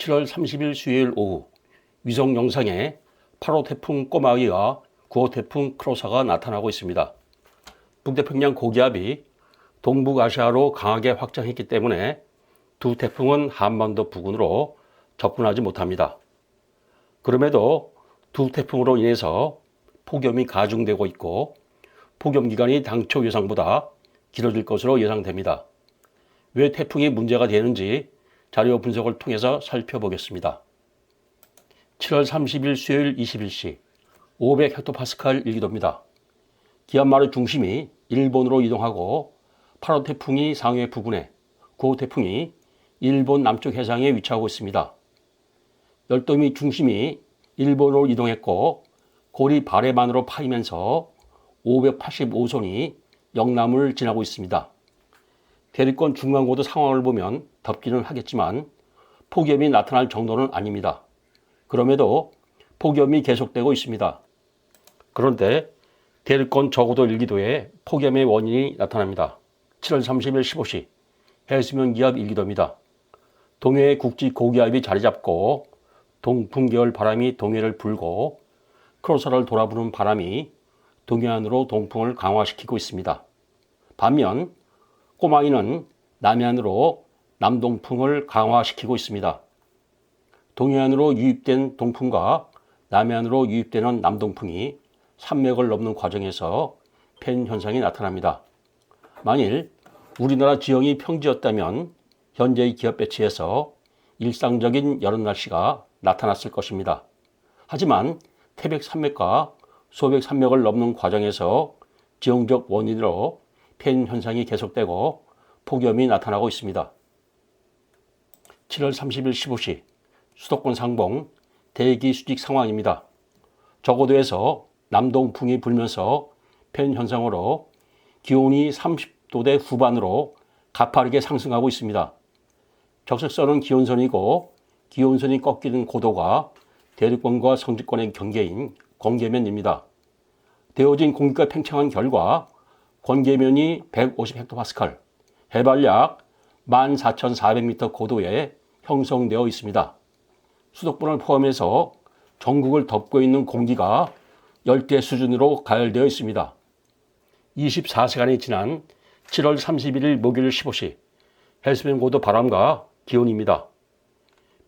7월 30일 수요일 오후 위성 영상에 8호 태풍 꼬마위와 9호 태풍 크로사가 나타나고 있습니다. 북태평양 고기압이 동북아시아로 강하게 확장했기 때문에 두 태풍은 한반도 부근으로 접근하지 못합니다. 그럼에도 두 태풍으로 인해서 폭염이 가중되고 있고 폭염 기간이 당초 예상보다 길어질 것으로 예상됩니다. 왜 태풍이 문제가 되는지 자료 분석을 통해서 살펴보겠습니다. 7월 30일 수요일 21시 500헥토파스칼 일기도입니다. 기안마루 중심이 일본으로 이동하고 8호 태풍이 상해 부근에 9호 태풍이 일본 남쪽 해상에 위치하고 있습니다. 열도미 중심이 일본으로 이동했고 고리 바레만으로 파이면서 585손이 영남을 지나고 있습니다. 대륙권 중간고도 상황을 보면 덥기는 하겠지만 폭염이 나타날 정도는 아닙니다. 그럼에도 폭염이 계속되고 있습니다. 그런데 대륙권 저고도 일기도에 폭염의 원인이 나타납니다. 7월 30일 15시 해수면 기압 일기도입니다. 동해의 국지 고기압이 자리 잡고 동풍계열 바람이 동해를 불고 크로사를 돌아부는 바람이 동해안으로 동풍을 강화시키고 있습니다. 반면 꼬마이는 남해안으로 남동풍을 강화시키고 있습니다. 동해안으로 유입된 동풍과 남해안으로 유입되는 남동풍이 산맥을 넘는 과정에서 팬 현상이 나타납니다. 만일 우리나라 지형이 평지였다면 현재의 기압 배치에서 일상적인 여름 날씨가 나타났을 것입니다. 하지만 태백 산맥과 소백 산맥을 넘는 과정에서 지형적 원인으로 팬 현상이 계속되고 폭염이 나타나고 있습니다. 7월 30일 15시 수도권 상봉 대기 수직 상황입니다. 저고도에서 남동풍이 불면서 팬 현상으로 기온이 30도대 후반으로 가파르게 상승하고 있습니다. 적색선은 기온선이고 기온선이 꺾이는 고도가 대륙권과 성직권의 경계인 권계면입니다. 되어진 공기가 팽창한 결과 권계면이 150헥토파스칼, 해발 약 14,400m 고도에 형성되어 있습니다. 수도권을 포함해서 전국을 덮고 있는 공기가 열대 수준으로 가열되어 있습니다. 24시간이 지난 7월 31일 목요일 15시 해수면 고도 바람과 기온입니다.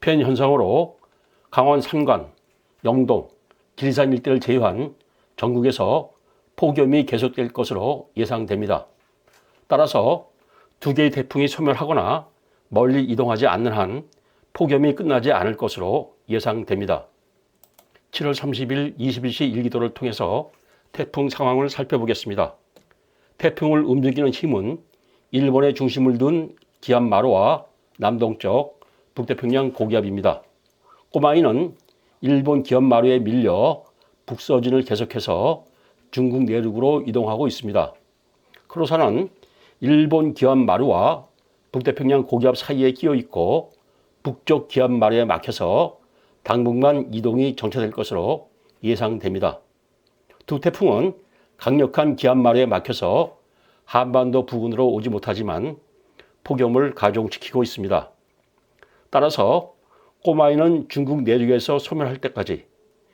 팬 현상으로 강원 산간, 영동, 길산 일대를 제외한 전국에서 폭염이 계속될 것으로 예상됩니다. 따라서 두 개의 태풍이 소멸하거나 멀리 이동하지 않는 한 폭염이 끝나지 않을 것으로 예상됩니다. 7월 30일 21시 일기도를 통해서 태풍 상황을 살펴보겠습니다. 태풍을 움직이는 힘은 일본의 중심을 둔 기압 마루와 남동쪽 북태평양 고기압입니다. 꼬마이는 일본 기압 마루에 밀려 북서진을 계속해서 중국 내륙으로 이동하고 있습니다. 크로사는 일본 기압 마루와 북태평양 고기압 사이에 끼어 있고 북쪽 기압 마루에 막혀서 당분간 이동이 정체될 것으로 예상됩니다. 두 태풍은 강력한 기압 마루에 막혀서 한반도 부근으로 오지 못하지만 폭염을 가중시키고 있습니다. 따라서 꼬마이는 중국 내륙에서 소멸할 때까지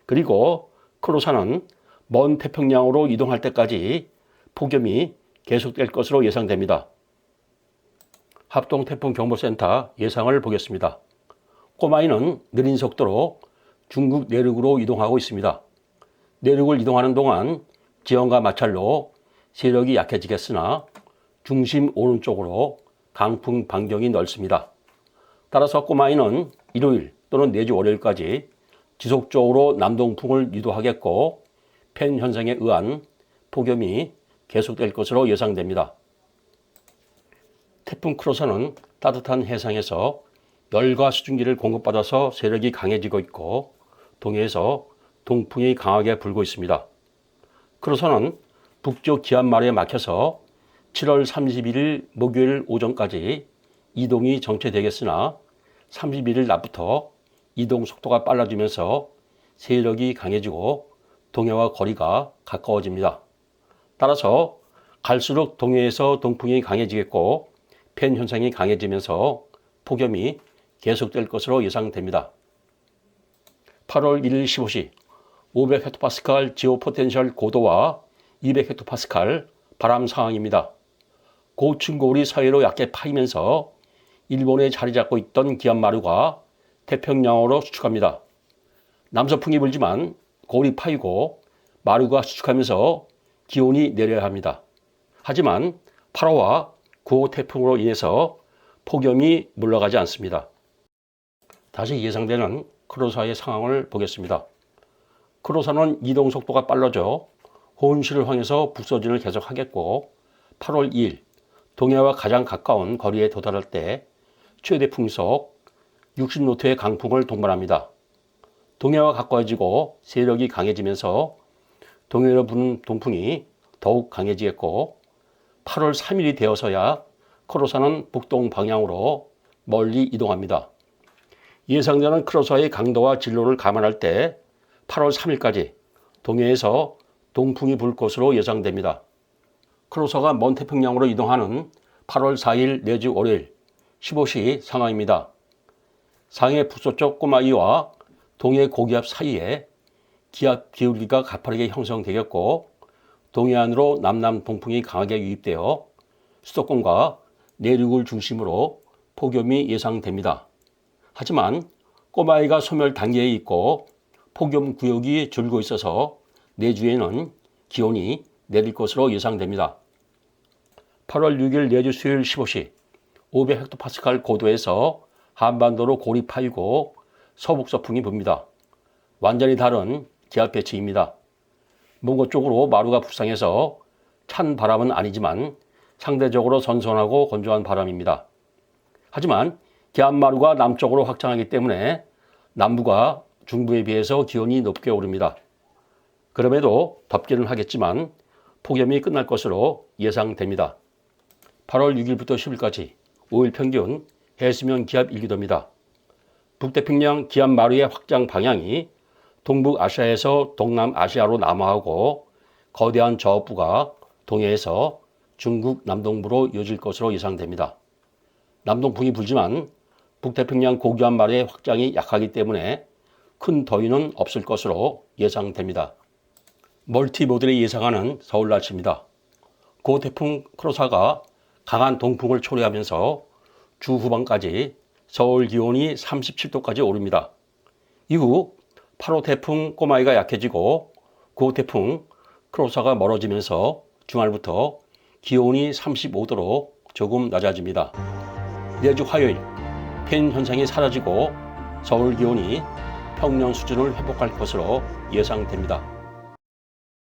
그리고 크로사는 먼 태평양으로 이동할 때까지 폭염이 계속될 것으로 예상됩니다. 합동 태풍 경보센터 예상을 보겠습니다. 꼬마이는 느린 속도로 중국 내륙으로 이동하고 있습니다. 내륙을 이동하는 동안 지형과 마찰로 세력이 약해지겠으나 중심 오른쪽으로 강풍 반경이 넓습니다. 따라서 꼬마이는 일요일 또는 내주 월요일까지 지속적으로 남동풍을 유도하겠고 팬 현상에 의한 폭염이 계속될 것으로 예상됩니다. 태풍 크로사는 따뜻한 해상에서 열과 수증기를 공급받아서 세력이 강해지고 있고 동해에서 동풍이 강하게 불고 있습니다. 크로사는 북쪽 기압마루에 막혀서 7월 31일 목요일 오전까지 이동이 정체되겠으나 31일 낮부터 이동 속도가 빨라지면서 세력이 강해지고 동해와 거리가 가까워집니다. 따라서 갈수록 동해에서 동풍이 강해지겠고 팬 현상이 강해지면서 폭염이 계속될 것으로 예상됩니다. 8월 1일 15시 500헥토파스칼 지오 포텐셜 고도와 200헥토파스칼 바람 상황입니다. 고층고울이 서해로 약게 파이면서 일본에 자리 잡고 있던 기안마루가 태평양으로 수축합니다. 남서풍이 불지만 고울이 파이고 마루가 수축하면서 기온이 내려야 합니다. 하지만 8호와 9호 태풍으로 인해서 폭염이 물러가지 않습니다. 다시 예상되는 크로사의 상황을 보겠습니다. 크로사는 이동 속도가 빨라져 호은시를 향해서 북서진을 계속하겠고 8월 2일 동해와 가장 가까운 거리에 도달할 때 최대 풍속 60노트의 강풍을 동반합니다. 동해와 가까워지고 세력이 강해지면서 동해로 부는 동풍이 더욱 강해지겠고 8월 3일이 되어서야 크로사는 북동 방향으로 멀리 이동합니다. 예상되는 크로사의 강도와 진로를 감안할 때 8월 3일까지 동해에서 동풍이 불 것으로 예상됩니다. 크로사가 먼 태평양으로 이동하는 8월 4일 내지 월요일 15시 상황입니다. 상해 북서쪽 꼬마이와 동해 고기압 사이에 기압 기울기가 가파르게 형성되겠고 동해안으로 남남 동풍이 강하게 유입되어 수도권과 내륙을 중심으로 폭염이 예상됩니다. 하지만 꼬마이가 소멸 단계에 있고 폭염 구역이 줄고 있어서 내주에는 기온이 내릴 것으로 예상됩니다. 8월 6일 내주 수요일 15시 500헥토파스칼 고도에서 한반도로 파이고 서북서풍이 붑니다. 완전히 다른 기압 배치입니다. 몽고 쪽으로 마루가 북상해서 찬 바람은 아니지만 상대적으로 선선하고 건조한 바람입니다. 하지만 기압마루가 남쪽으로 확장하기 때문에 남부가 중부에 비해서 기온이 높게 오릅니다. 그럼에도 덥기는 하겠지만 폭염이 끝날 것으로 예상됩니다. 8월 6일부터 10일까지 5일 평균 해수면 기압 1기도입니다. 북태평양 기압 마루의 확장 방향이 동북아시아에서 동남아시아로 남하하고 거대한 저압부가 동해에서 중국 남동부로 이어질 것으로 예상됩니다. 남동풍이 불지만 북태평양 고기압 마루의 확장이 약하기 때문에 큰 더위는 없을 것으로 예상됩니다. 멀티모델이 예상하는 서울 날씨입니다. 고태풍 크로사가 강한 동풍을 초래하면서 주 후반까지 서울 기온이 37도까지 오릅니다. 이후 8호 태풍 꼬마이가 약해지고 고태풍 크로사가 멀어지면서 주말부터 기온이 35도로 조금 낮아집니다. 내주 화요일 팬 현상이 사라지고 서울 기온이 평년 수준을 회복할 것으로 예상됩니다.